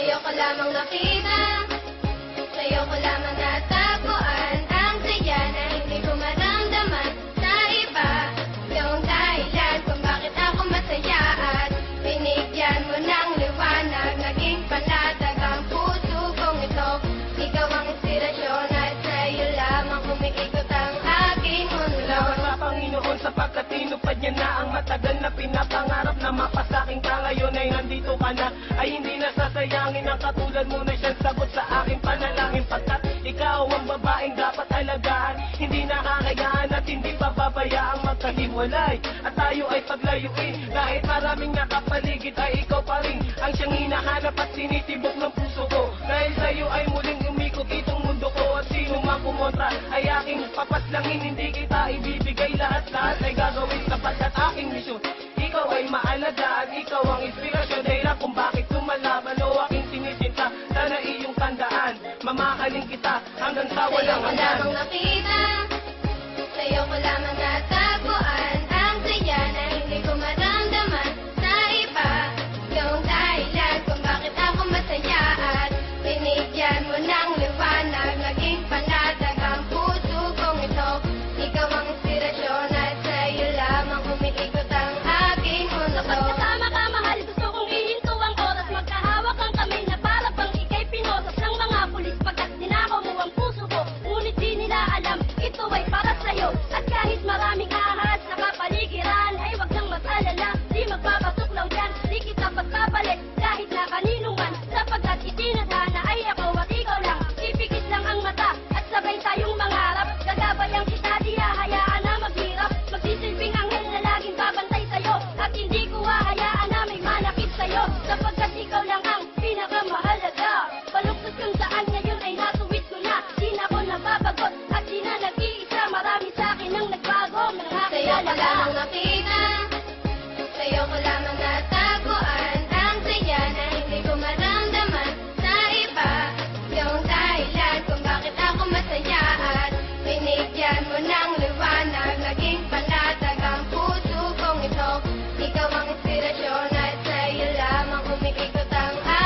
Sa'yo ko lamang nakita. Sa'yo ko lamang natagpuan Ang saya na hindi ko maramdaman Sa iba. Ang dahilan kung bakit ako masaya At binigyan mo ng liwanag. Naging panatag ang puso kong ito. Ikaw ang inspirasyon At sa'yo lamang kumikikot ang aking mundo. Salamat sa Panginoon sapagkat tinupad niya na ang matagal na pinapangarap na mapasaking ka ngayon ay nandito ka na. Ay hindi nasasayangin ang katulad mo na siyang sagot sa aking panalangin pagkat ikaw ang babaeng dapat alagaan. Hindi nakakayaan at hindi pababayaang magkahiwalay. At tayo ay paglayuin. Kahit maraming nakapaligid ay ikaw pa rin ang siyang hinahanap at sinitibok ng puso ko. Dahil sa'yo ay muling umikot itong mundo ko at sino mang kumontra ay aking papaslangin. Hindi kita ibibigay. Lahat-lahat ay gagawin mamahalin kita hanggang sa walang hanggan. Lamang nakita gagabayang Ikaw